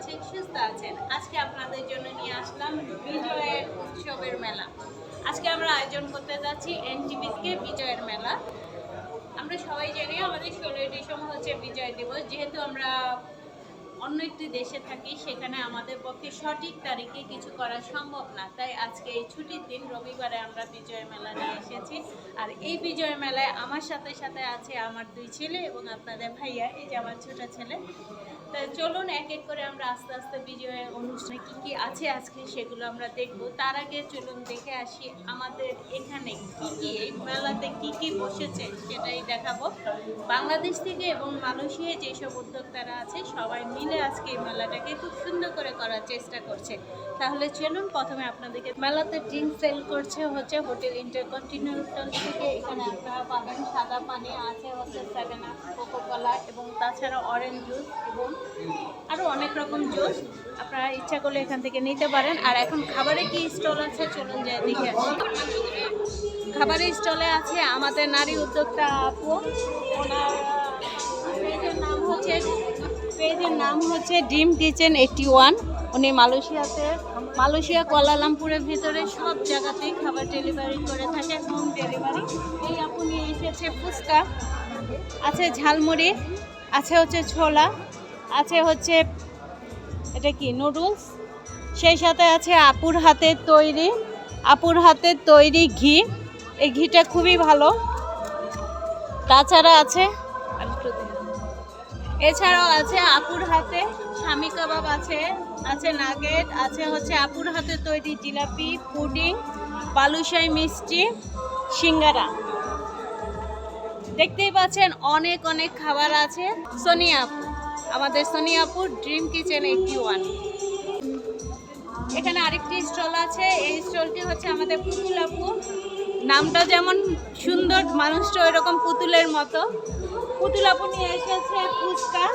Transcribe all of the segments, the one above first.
আছেন, সুস্থ আছেন। আজকে আপনাদের জন্য নিয়ে আসলাম বিজয়ের উৎসবের মেলা। আজকে আমরা আয়োজন করতে যাচ্ছি এনটিভি থেকে বিজয়ের মেলা। আমরা সবাই জানি আমাদের ষোলোই ডিসেম্বর হচ্ছে বিজয় দিবস। যেহেতু আমরা অন্য একটি দেশে থাকি, সেখানে আমাদের পক্ষে সঠিক তারিখে কিছু করা সম্ভব না। তাই আজকে এই ছুটির দিন রবিবারে আমরা বিজয় মেলা নিয়ে এসেছি। আর এই বিজয় মেলায় আমার সাথে সাথে আছে আমার দুই ছেলে এবং আপনাদের ভাইয়া, এই যে আমার ছোট ছেলে। তা চলুন এক এক করে আমরা আস্তে আস্তে বিজয় অনুষ্ঠানে কি কি আছে আজকে সেগুলো আমরা দেখব। তার আগে চলুন দেখে আসি আমাদের এখানে কি কি, এই মেলাতে কি কি বসেছে সেটাই দেখাবো। বাংলাদেশ থেকে এবং মালয়েশিয়ায় যেসব উদ্যোক্তারা আছে সবাই মিলে আজকে এই মেলাটাকে খুব সুন্দর করে করার চেষ্টা করছে। তাহলে চলুন প্রথমে আপনাদেরকে মেলাতে ড্রিঙ্ক সেল করছে হচ্ছে হোটেল ইন্টারকন্টিনেন্টাল থেকে। এখানে আপনারা পাবেন সাদা পানি, আছে হচ্ছে সেভেন আপ, কোকোকলা এবং তাছাড়া অরেঞ্জ জুস এবং আরও অনেক রকম জুস। আপনারা ইচ্ছা করলে এখান থেকে নিতে পারেন। আর এখন খাবারে কি স্টল আছে? চলুন যে দেখে খাবারের স্টলে আছে আমাদের নারী উদ্যোক্তা আপু। ওনার পেজের নাম হচ্ছে, পেজের নাম হচ্ছে ডিম কিচেন এইটটি ওয়ান উনি মালয়েশিয়াতে, মালয়েশিয়া, কোয়ালালামপুরের ভিতরে সব জায়গাতেই খাবার ডেলিভারি করে থাকে, হোম ডেলিভারি। এই আপু নিয়ে এসেছে ফুচকা, আছে ঝালমুড়ি, আছে হচ্ছে ছোলা। আছে হচ্ছে, এটা কি নুডলস সেই সাথে আছে আপুর হাতের তৈরি, আপুর হাতের তৈরি ঘি। এই ঘিটা খুবই ভালো। তাছাড়া আছে, এছাড়াও আছে আপুর হাতে স্বামী কাবাব আছে আছে নাগেট, আছে হচ্ছে আপুর হাতে তৈরি জিলাপি, পুডিং, বালুশাই মিষ্টি, সিঙ্গারা। দেখতেই পাচ্ছেন অনেক অনেক খাবার আছে। সোনিয়া আমাদের Soniapur dream kitchen eighty one. এখানে আরেকটি স্টল আছে, এই স্টলটি হচ্ছে আমাদের পুতুলাপুর। নামটা যেমন সুন্দর মানুষটা ওই রকম পুতুলের মতো। পুতুলাপুর নিয়ে এসেছে ফুচকা,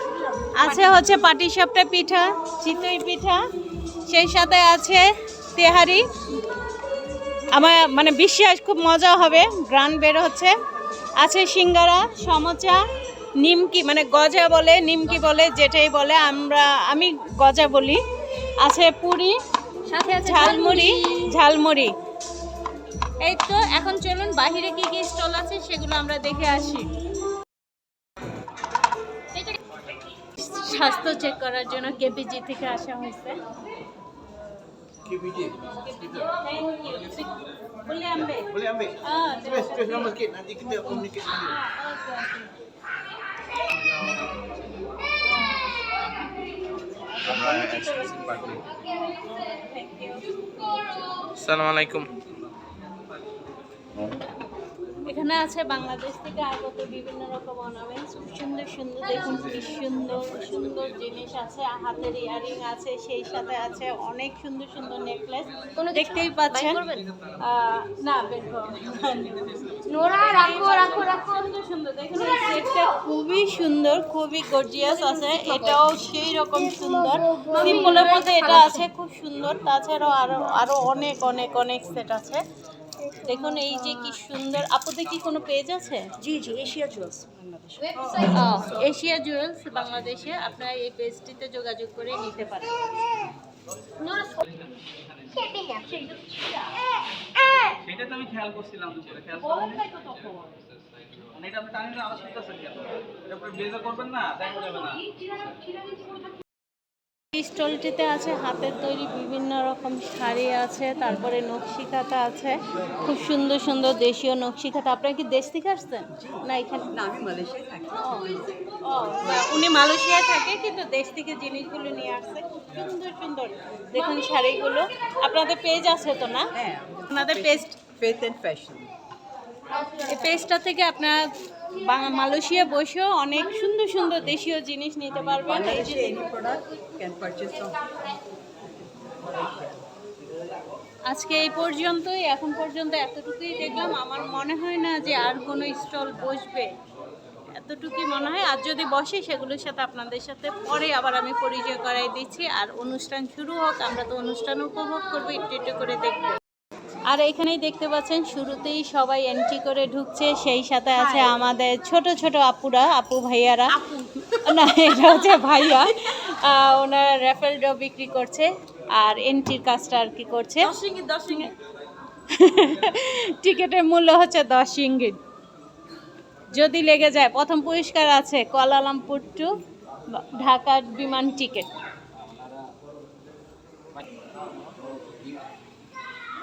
আছে হচ্ছে পাটিসাপটা পিঠা, চিতই পিঠা, সেই সাথে আছে তেহারি। আমার মানে বিশ্বাস খুব মজা হবে, গ্রান বের হচ্ছে। আছে সিঙ্গারা, সমচা নিমকি মানে গজা বলে নিমকি বলে যেটাই বলে আমরা আমি গজা বলি আছে পুরি সাথে আছে ঝালমুড়ি ঝালমুড়ি এই তো এখন চলুন বাহিরে কি কি স্টল আছে সেগুলো আমরা দেখে আসি স্বাস্থ্য চেক করার জন্য কেপিজি থেকে আসা হয়েছে. Boleh ambil? Boleh ambil? Ah, Stress, stress nama sikit. Nanti kita communicate. Ah, okay, okay. Thank you. আসসালামু আলাইকুম এখানে আছে বাংলাদেশ থেকে আগত বিভিন্ন রকম অর্নামেন্টস সুন্দর সুন্দর দেখুন কি সুন্দর সুন্দর জিনিস আছে। হাতের ইয়ারিং আছে সেই সাথে আছে অনেক সুন্দর সুন্দর নেকলেস কোনো দেখতেই পাচ্ছেন? না নোরা রাখো রাখো রাখো। সুন্দর সুন্দর দেখুন এই সেটটা খুবই সুন্দর খুবই গর্জিয়াস আছে। এটাও সেই রকম সুন্দর। সিম্পলের মধ্যে এটা আছে খুব সুন্দর। তাছাড়াও আরও আরও অনেক অনেক অনেক সেট আছে। দেখুন এই যে কি সুন্দর। আপুদের কি কোনো পেজ আছে? জি জি এশিয়া জুয়েলস এশিয়া জুয়েলস বাংলাদেশে আপনারা এই পেজটিতে যোগাযোগ করে নিতে পারেন। সেটা তো আমি খেয়াল করছিলাম খেয়াল মানে এটা আপনি টানি আওয়াজ করতেছেন কেন এটা আপনি ব্লেজার করবেন না দেখা যাবে না। এই স্টলটিতে আছে হাতের তৈরি বিভিন্ন রকম শাড়ি আছে তারপরে নকশিকাতা আছে। খুব সুন্দর সুন্দর দেশীয় নকশিকাতা। আপনারা কি দেশ থেকে আসছেন? না এখানে? না আমি মালয়েশিয়ায় থাকি। উনি মালয়েশিয়ায় থাকে কিন্তু দেশ থেকে জিনিসগুলো নিয়ে আসছে খুব সুন্দর সুন্দর। দেখুন শাড়িগুলো। আপনাদের পেজ আছে তো না? হ্যাঁ। আপনাদের পেজ ফেথ অ্যান্ড ফ্যাশন এই পেজটা থেকে আপনারা মালয়েশিয়া বসেও অনেক সুন্দর সুন্দর দেশীয় জিনিস নিতে পারবেন আজকে এই পর্যন্তই এখন পর্যন্ত এতটুকুই দেখলাম। আমার মনে হয় না যে আর কোনো স্টল বসবে। এতটুকুই মনে হয়। আর যদি বসে সেগুলোর সাথে আপনাদের সাথে পরে আবার আমি পরিচয় করাই দিচ্ছি। আর অনুষ্ঠান শুরু হোক আমরা তো অনুষ্ঠান উপভোগ করব একটু একটু করে দেখব। আর এখানেই দেখতে পাচ্ছেন শুরুতেই সবাই এন্ট্রি করে ঢুকছে সেই সাথে আছে আমাদের ছোট ছোট আপুরা আপু ভাইয়ারা। না এটা হচ্ছে ভাইয়া। ওনারা র্যাফেল ড্র বিক্রি করছে আর এন্ট্রির কাজটা আর কি করছে। টিকিটের মূল্য হচ্ছে দশ ইঙ্গিত যদি লেগে যায় প্রথম পুরস্কার আছে কোয়ালালামপুর টু ঢাকার বিমান টিকিট।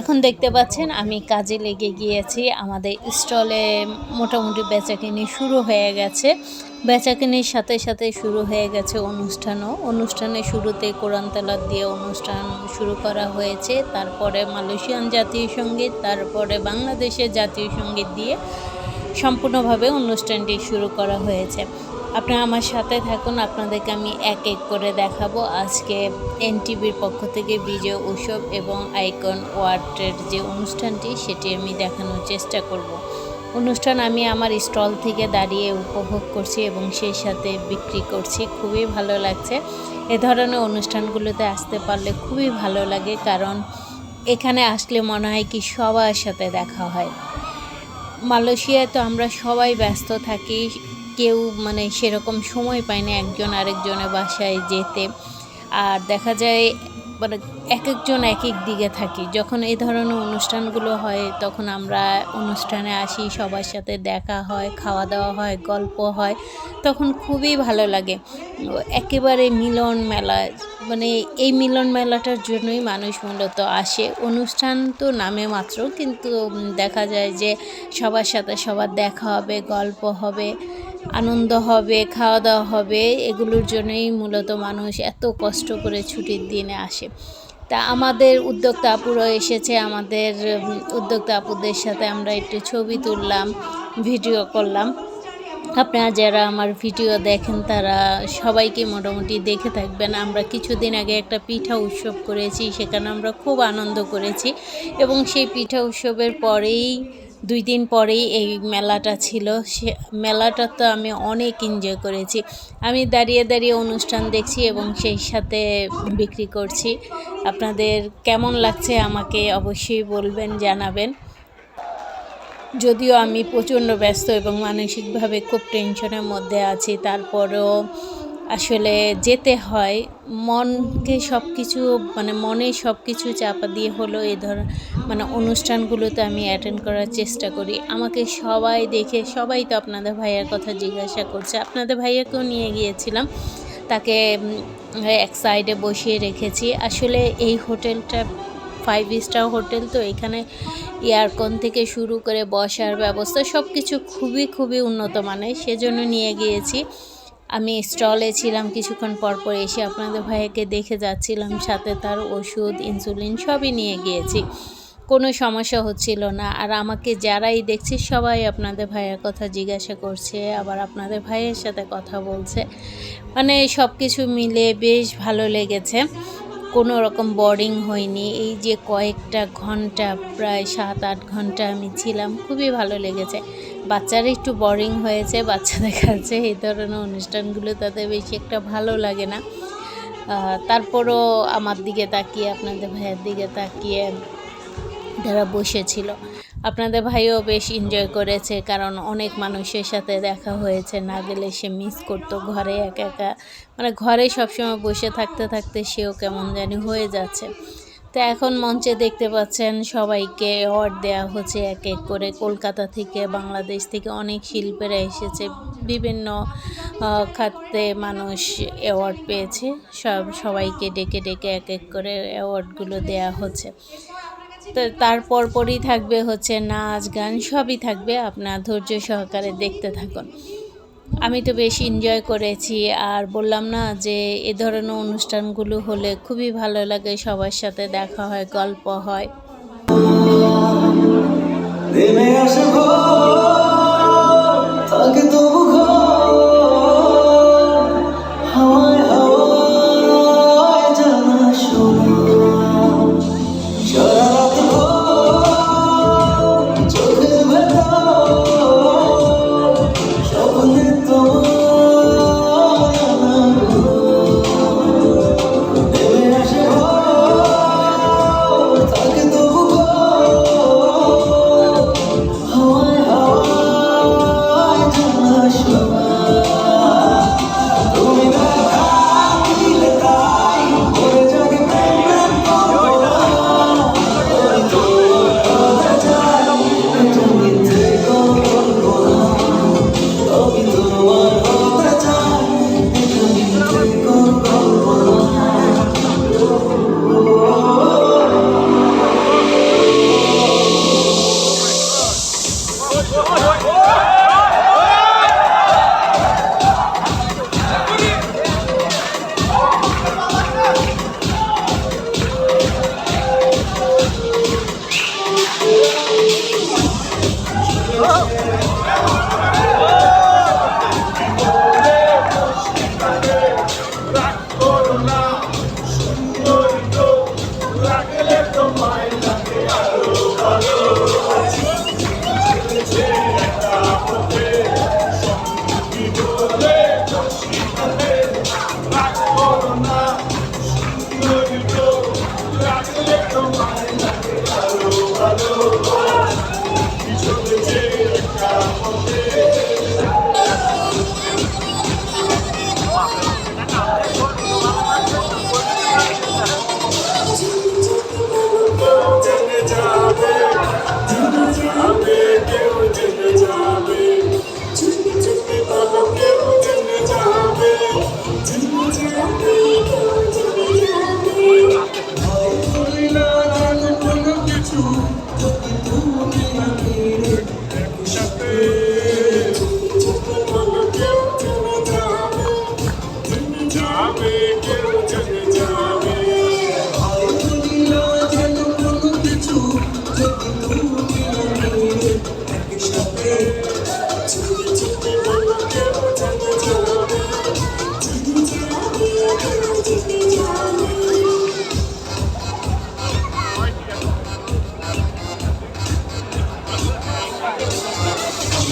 এখন দেখতে পাচ্ছেন, আমি কাজে লেগে গিয়েছি। আমাদের স্টলে মোটামুটি বেচাকিনি শুরু হয়ে গেছে। বেচাকিনির সাথে সাথে শুরু হয়ে গেছে অনুষ্ঠানও। অনুষ্ঠানের শুরুতে কোরআন তেলাত দিয়ে অনুষ্ঠান শুরু করা হয়েছে। তারপরে মালয়েশিয়ান জাতীয় সংগীত, তারপরে বাংলাদেশের জাতীয় সংগীত দিয়ে সম্পূর্ণভাবে অনুষ্ঠানটি শুরু করা হয়েছে। আপনারা আমার সাথে থাকুন, আপনাদেরকে আমি এক এক করে দেখাবো। আজকে এনটিভির পক্ষ থেকে বিজয় উৎসব এবং আইকন ওয়ার্ডের যে অনুষ্ঠানটি, সেটি আমি দেখানোর চেষ্টা করব। অনুষ্ঠান আমি আমার স্টল থেকে দাঁড়িয়ে উপভোগ করছি এবং সেই সাথে বিক্রি করছি। খুবই ভালো লাগছে। এ ধরনের অনুষ্ঠানগুলোতে আসতে পারলে খুবই ভালো লাগে, কারণ এখানে আসলে মনে হয় কি সবার সাথে দেখা হয়। মালয়েশিয়ায় তো আমরা সবাই ব্যস্ত থাকি কেউ মানে সেরকম সময় পায় না, একজন আরেকজনের বাসায় যেতে। আর দেখা যায় মানে এক একজন এক এক দিকে থাকি। যখন এই ধরনের অনুষ্ঠানগুলো হয়, তখন আমরা অনুষ্ঠানে আসি, সবার সাথে দেখা হয় খাওয়া দাওয়া হয়, গল্প হয়, তখন খুবই ভালো লাগে। একেবারে মিলন মেলা মানে এই মিলন মেলাটার জন্যই মানুষ মূলত আসে। অনুষ্ঠান তো নামে মাত্র, কিন্তু দেখা যায় যে সবার সাথে সবার দেখা হবে, গল্প হবে আনন্দ হবে খাওয়া দাওয়া হবে, এগুলোর জন্যই মূলত মানুষ এত কষ্ট করে ছুটির দিনে আসে। তা আমাদের উদ্যোক্তা আপুরা এসেছে, আমাদের উদ্যোক্তা আপুদের সাথে আমরা একটু ছবি তুললাম, ভিডিও করলাম। আপনারা যারা আমার ভিডিও দেখেন, তারা সবাইকে মোটামুটি দেখে থাকবেন। আমরা কিছুদিন আগে একটা পিঠা উৎসব করেছি, সেখানে আমরা খুব আনন্দ করেছি এবং সেই পিঠা উৎসবের পরেই দুই দিন পরেই এই মেলাটা ছিল। সে মেলাটা তো আমি অনেক এনজয় করেছি। আমি দাঁড়িয়ে দাঁড়িয়ে অনুষ্ঠান দেখছি এবং সেই সাথে বিক্রি করছি। আপনাদের কেমন লাগছে আমাকে অবশ্যই বলবেন, জানাবেন। যদিও আমি প্রচণ্ড ব্যস্ত এবং মানসিকভাবে খুব টেনশনের মধ্যে আছি, তারপরেও আসলে যেতে হয়। মনকে সব কিছু মানে মনে সব কিছু চাপা দিয়ে হলো এই ধর মানে অনুষ্ঠানগুলোতে আমি অ্যাটেন্ড করার চেষ্টা করি। আমাকে সবাই দেখে, সবাই তো আপনাদের ভাইয়ার কথা জিজ্ঞাসা করছে। আপনাদের ভাইয়াকেও নিয়ে গিয়েছিলাম। তাকে এক সাইডে বসিয়ে রেখেছি। আসলে এই হোটেলটা ফাইভ স্টার হোটেল তো, এখানে এয়ারকন থেকে শুরু করে বসার ব্যবস্থা সব কিছু খুবই খুবই উন্নত মানের। সেজন্য নিয়ে গিয়েছি। আমি স্টলে ছিলাম, কিছুক্ষণ পর পর এসে আপনাদের ভাইয়াকে দেখে যাচ্ছিলাম, সাথে তার ওষুধ ইনসুলিন সবই নিয়ে গিয়েছি। কোনো সমস্যা হচ্ছিল না। আর আমাকে যারাই দেখছে, সবাই আপনাদের ভাইয়ের কথা জিজ্ঞাসা করছে, আবার আপনাদের ভাইয়ের সাথে কথা বলছে। মানে সব কিছু মিলে বেশ ভালো লেগেছে। কোনো রকম বোরিং হয়নি। এই যে কয়েকটা ঘণ্টা, প্রায় সাত আট ঘণ্টা আমি ছিলাম, খুবই ভালো লেগেছে। বাচ্চারা একটু বোরিং হয়েছে, বাচ্চাদের কাছে এই ধরনের অনুষ্ঠানগুলো তাদের বেশি একটা ভালো লাগে না। তারপরও আমার দিকে তাকিয়ে, আপনাদের ভাইয়ের দিকে তাকিয়ে যারা বসেছিল। আপনাদের ভাইও বেশ এনজয় করেছে, কারণ অনেক মানুষের সাথে দেখা হয়েছে। না গেলে সে মিস করতো ঘরে একা একা। মানে ঘরে সবসময় বসে থাকতে থাকতে সেও কেমন জানি হয়ে যাচ্ছে। তো এখন মঞ্চে দেখতে পাচ্ছেন সবাইকে অ্যাওয়ার্ড দেওয়া হচ্ছে এক এক করে। কলকাতা থেকে বাংলাদেশ থেকে অনেক শিল্পীরা এসেছে। বিভিন্ন খাতে মানুষ অ্যাওয়ার্ড পেয়েছে। সব সবাইকে ডেকে ডেকে এক এক করে অ্যাওয়ার্ডগুলো দেওয়া হচ্ছে। তো তারপর পরই থাকবে হচ্ছে নাচ গান, সবই থাকবে। আপনার ধৈর্য সহকারে দেখতে থাকুন। আমি তো বেশ এনজয় করেছি আর বললাম না যে এ ধরনের অনুষ্ঠানগুলো হলে খুবই ভালো লাগে, সবার সাথে দেখা হয়, গল্প হয়। তবু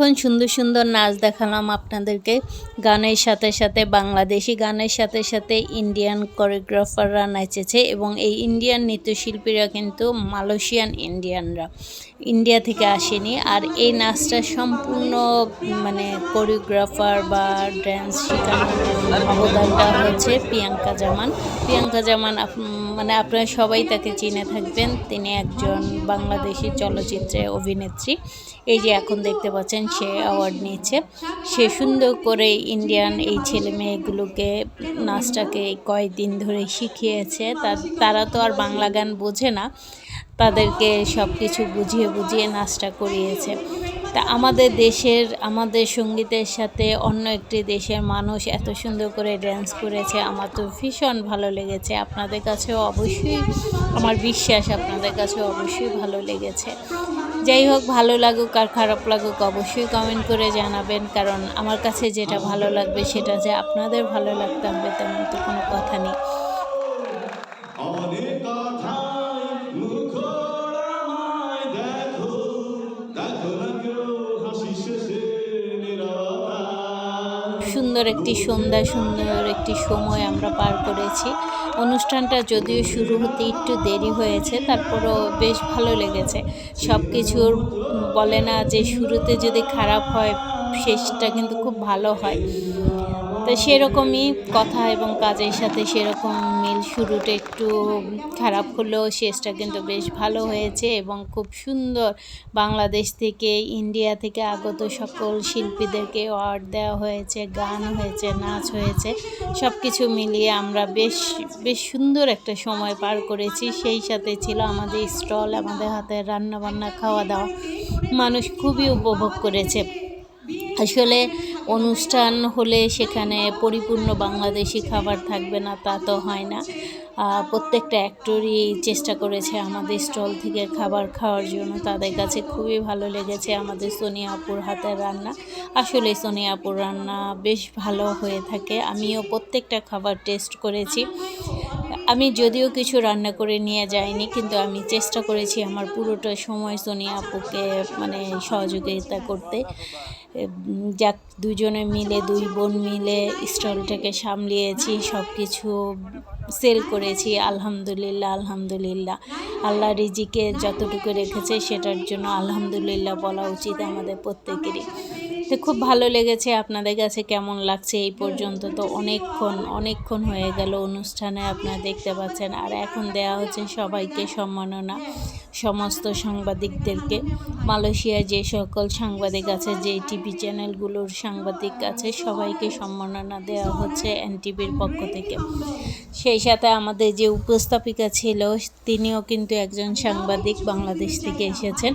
এতক্ষণ সুন্দর সুন্দর নাচ দেখালাম আপনাদেরকে। গানের সাথে সাথে বাংলাদেশি গানের সাথে সাথে ইন্ডিয়ান কোরিওগ্রাফাররা নাচেছে এবং এই ইন্ডিয়ান নৃত্যশিল্পীরা কিন্তু মালয়েশিয়ান ইন্ডিয়ানরা ইন্ডিয়া থেকে আসেনি। আর এই নাচটা সম্পূর্ণ মানে কোরিওগ্রাফার বা ড্যান্স শেখানোর অবদানটা হচ্ছে প্রিয়াঙ্কা জামান। প্রিয়াঙ্কা জামান মানে আপনারা সবাই তাকে চিনে থাকবেন। তিনি একজন বাংলাদেশি চলচ্চিত্রে অভিনেত্রী। এই যে এখন দেখতে পাচ্ছেন, সে অ্যাওয়ার্ড নিয়েছে। সে সুন্দর করে ইন্ডিয়ান এই ছেলে মেয়েগুলোকে নাচটাকে কয়েকদিন ধরে শিখিয়েছে। তারা তো আর বাংলা গান বোঝে না। তাদেরকে সব কিছু বুঝিয়ে বুঝিয়ে নাচটা করিয়েছে। তা আমাদের দেশের, আমাদের সঙ্গীতের সাথে অন্য একটি দেশের মানুষ এত সুন্দর করে ড্যান্স করেছে, আমার তো ভীষণ ভালো লেগেছে। আপনাদের কাছেও অবশ্যই, আমার বিশ্বাস আপনাদের কাছেও অবশ্যই ভালো লেগেছে। যাই হোক, ভালো লাগুক আর খারাপ লাগুক অবশ্যই কমেন্ট করে জানাবেন, কারণ আমার কাছে যেটা ভালো লাগবে সেটা যে আপনাদের ভালো লাগতে হবে তেমন তো কোনো কথা নেই। সুন্দর একটি সন্ধ্যা, সুন্দর একটি সময় আমরা পার করেছি। অনুষ্ঠানটা যদিও শুরু হতে একটু দেরি হয়েছে, তারপরও বেশ ভালো লেগেছে। সব কিছুর বলে না যে শুরুতে যদি খারাপ হয়, শেষটা কিন্তু খুব ভালো হয়। তো সেরকমই কথা এবং কাজের সাথে সেরকম মিল। শুরুটা একটু খারাপ হলেও শেষটা কিন্তু বেশ ভালো হয়েছে এবং খুব সুন্দর। বাংলাদেশ থেকে ইন্ডিয়া থেকে আগত সকল শিল্পীদেরকে অ্যাওয়ার্ড দেওয়া হয়েছে, গান হয়েছে, নাচ হয়েছে। সব কিছু মিলিয়ে আমরা বেশ বেশ সুন্দর একটা সময় পার করেছি। সেই সাথে ছিল আমাদের স্টল আমাদের হাতে রান্না বান্না খাওয়া দাওয়া। মানুষ খুবই উপভোগ করেছে। আসলে অনুষ্ঠান হলে সেখানে পরিপূর্ণ বাংলাদেশি খাবার থাকবে না, তা তো হয় না। প্রত্যেকটা অ্যাক্টরই চেষ্টা করেছে আমাদের স্টল থেকে খাবার খাওয়ার জন্য। তাদের কাছে খুবই ভালো লেগেছে আমাদের সোনিয়া আপুর হাতের রান্না। আসলে সোনিয়া আপুর রান্না বেশ ভালো হয়ে থাকে। আমিও প্রত্যেকটা খাবার টেস্ট করেছি। আমি যদিও কিছু রান্না করে নিয়ে যাইনি, কিন্তু আমি চেষ্টা করেছি আমার পুরোটা সময় সোনিয়া আপুকে মানে সহযোগিতা করতে। যাক দুজনে মিলে, দুই বোন মিলে স্টলটাকে সামলিয়েছি সব কিছু সেল করেছি, আলহামদুলিল্লাহ আলহামদুলিল্লাহ। আল্লাহ রিজিকে যতটুকু রেখেছে, সেটার জন্য আলহামদুলিল্লাহ বলা উচিত আমাদের প্রত্যেকেরই। তো খুব ভালো লেগেছে আপনাদের কাছে কেমন লাগছে এই পর্যন্ত? তো অনেকক্ষণ অনেকক্ষণ হয়ে গেল অনুষ্ঠানে আপনারা দেখতে পাচ্ছেন। আর এখন দেয়া হচ্ছে সবাইকে সম্মাননা সমস্ত সাংবাদিকদেরকে। মালয়েশিয়ায় যে সকল সাংবাদিক আছে, যে টিভি চ্যানেলগুলোর সাংবাদিক আছে, সবাইকে সম্মাননা দেওয়া হচ্ছে এনটিভির পক্ষ থেকে। সেই সাথে আমাদের যে উপস্থাপিকা ছিল, তিনিও কিন্তু একজন সাংবাদিক বাংলাদেশ থেকে এসেছেন।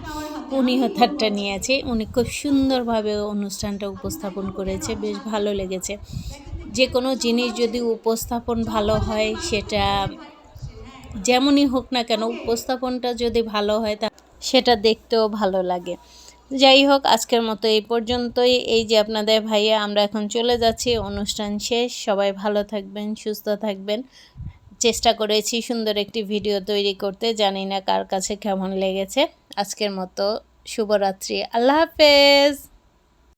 উনিও তারটা নিয়েছে। উনি খুব সুন্দরভাবে অনুষ্ঠানটা উপস্থাপন করেছে, বেশ ভালো লেগেছে। যে কোনো জিনিস যদি উপস্থাপন ভালো হয়, সেটা যেমনই হোক না কেন, উপস্থাপনটা যদি ভালো হয়, তা সেটা দেখতেও ভালো লাগে। যাই হোক, আজকের মতো এই পর্যন্তই। এই যে আপনাদের ভাইয়া, আমরা এখন চলে যাচ্ছি। অনুষ্ঠান শেষ। সবাই ভালো থাকবেন, সুস্থ থাকবেন। চেষ্টা করেছি সুন্দর একটি ভিডিও তৈরি করতে। জানি না কার কাছে কেমন লেগেছে। আজকের মতো শুভরাত্রি। আল্লাহ হাফেজ!